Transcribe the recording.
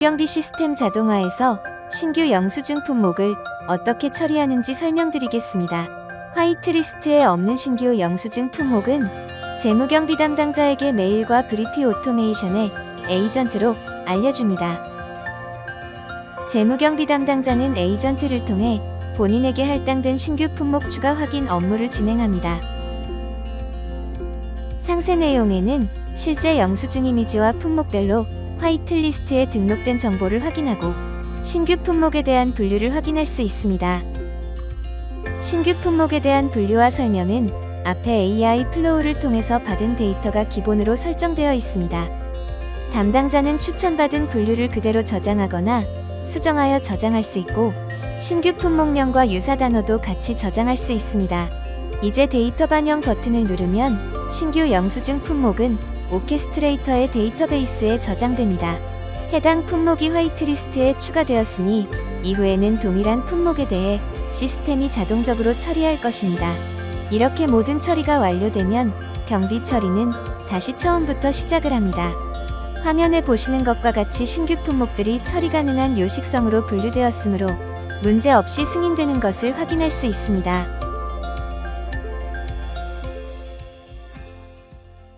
경비 시스템 자동화에서 신규 영수증 품목을 어떻게 처리하는지 설명드리겠습니다. 화이트리스트에 없는 신규 영수증 품목은 재무경비 담당자에게 메일과 브리티 오토메이션의 에이전트로 알려줍니다. 재무경비 담당자는 에이전트를 통해 본인에게 할당된 신규 품목 추가 확인 업무를 진행합니다. 상세 내용에는 실제 영수증 이미지와 품목별로 화이트리스트에 등록된 정보를 확인하고 신규 품목에 대한 분류를 확인할 수 있습니다. 신규 품목에 대한 분류와 설명은 앞에 AI 플로우를 통해서 받은 데이터가 기본으로 설정되어 있습니다. 담당자는 추천받은 분류를 그대로 저장하거나 수정하여 저장할 수 있고 신규 품목명과 유사 단어도 같이 저장할 수 있습니다. 이제 데이터 반영 버튼을 누르면 신규 영수증 품목은 오케스트레이터의 데이터베이스에 저장됩니다. 해당 품목이 화이트리스트에 추가되었으니 이후에는 동일한 품목에 대해 시스템이 자동적으로 처리할 것입니다. 이렇게 모든 처리가 완료되면 경비 처리는 다시 처음부터 시작을 합니다. 화면에 보시는 것과 같이 신규 품목들이 처리 가능한 요식성으로 분류되었으므로 문제 없이 승인되는 것을 확인할 수 있습니다.